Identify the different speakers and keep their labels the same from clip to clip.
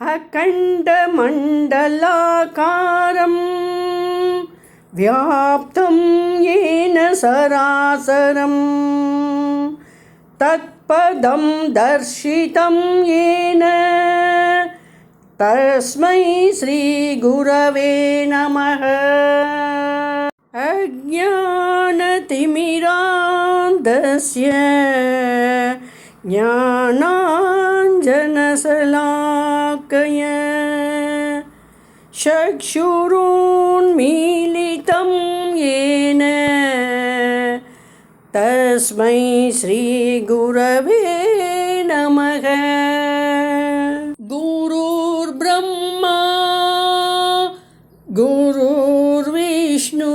Speaker 1: अखण्डमण्डलाकारं व्याप्तं येन सरासरं। तत्पदं दर्शितं येन। तस्मै श्रीगुरवे नमः। अज्ञानतिमिरान्धस्य ज्ञानाञ्जनशलाकय चक्षुरुन्मीलितं येन तस्मै श्रीगुरवे नमः गुरुर्ब्रह्मा गुरुर्विष्णु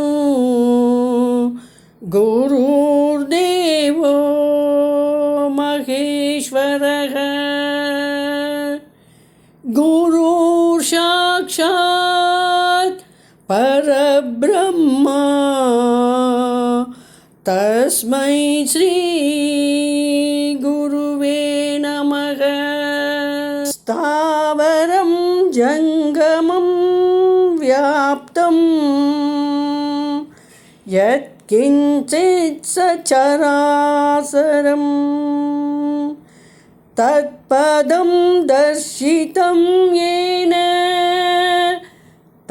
Speaker 1: गुरुर्देवो महेश्वरः गुरुसाक्षात् परब्रह्मा तस्मै श्रीगुरुवे नमः स्थावरं जङ्गमं व्याप्तं यत्किञ्चित् सचराचरं तत्पदं दर्शितं येन।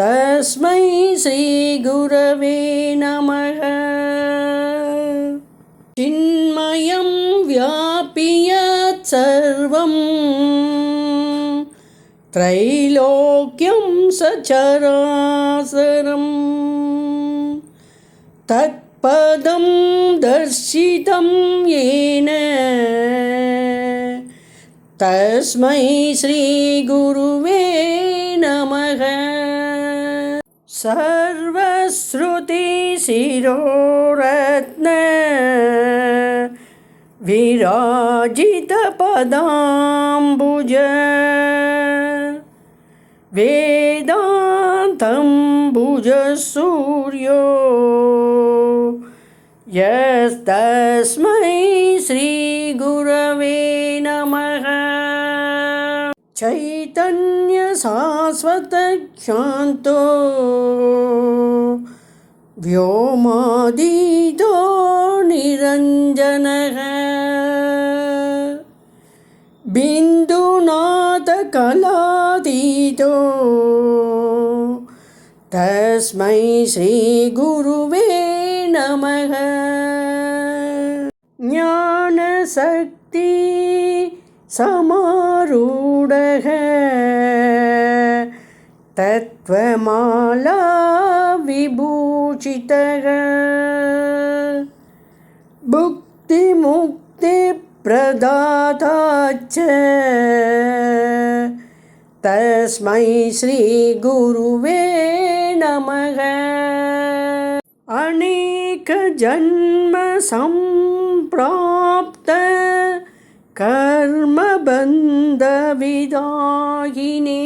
Speaker 1: तस्मै श्रीगुरवे नमः। चिन्मयं व्यापि यत् सर्वं। त्रैलोक्यं सचराचरं तत्पदं दर्शितं येन तस्मै श्रीगुरुवे नमः। सर्वश्रुतिशिरोरत्न विराजितपदाम्बुज वेदान्तम्बुजसूर्यो यस्तस्मै श्रीगुरवे चैतन्यशाश्वतक्षान्तो व्योमादीतो निरञ्जनः। बिन्दुनाथकलातीतो तस्मै श्रीगुरुवे नमः। ज्ञानशक्ति சமாரூடக. தத்வமாலா விபூஷிதக. புக்தி முக்தி பிரதாதாச்ச தஸ்மை ஸ்ரீ குருவே நமக. அநேக ஜன்ம சம்பிராப்த. कर्मबन्धविदायिने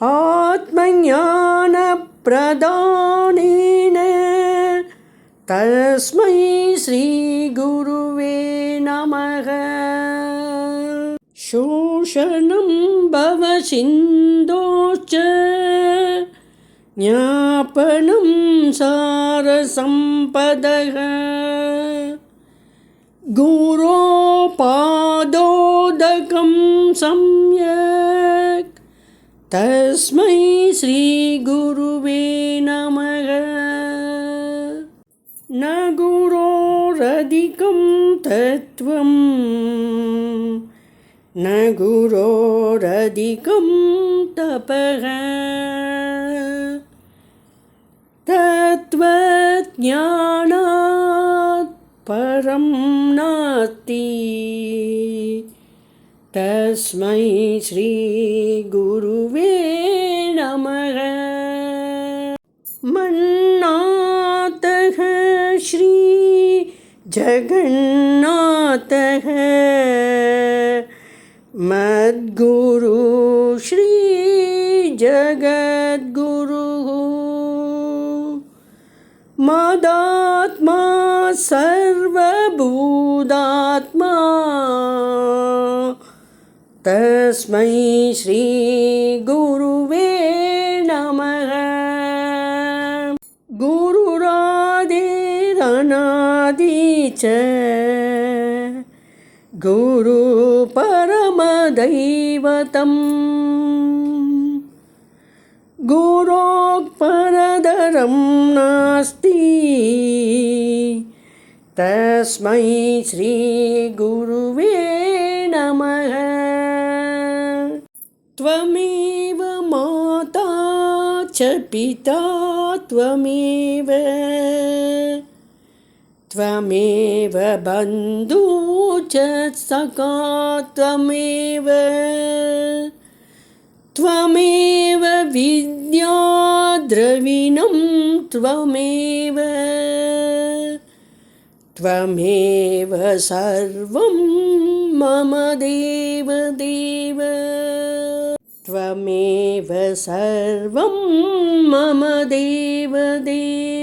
Speaker 1: आत्मज्ञानप्रदानेन तस्मै श्रीगुरुवे नमः शोषणं भवसिन्धोश्च ज्ञापनं सारसम्पदः गुरोपादोदकं सम्यक् तस्मै श्रीगुरुवे नमः न गुरोरधिकं तत्त्वं न गुरोरधिकं तपः तत्त्वज्ञानात् परं नास्ति। तस्मै श्रीगुरुवे नमः। मन्नाथः श्रीजगन्नाथः मद्गुरु श्रीजगद्गुरुः मदात्मा सर्वभूतात्मा। तस्मै श्रीगुरुवे नमः। गुरुरादिरनादि च। गुरुपरमदैवतम् गुरोपरदरं नास्ति। तस्मै श्रीगुरुवे नमः। त्वमेव माता च पिता त्वमेव। त्वमेव बन्धु च सखा त्वमेव। त्वमेव विद्या द्रविणं त्वमेव त्वमेव सर्वं मम देव देव त्वमेव सर्वं मम देव देव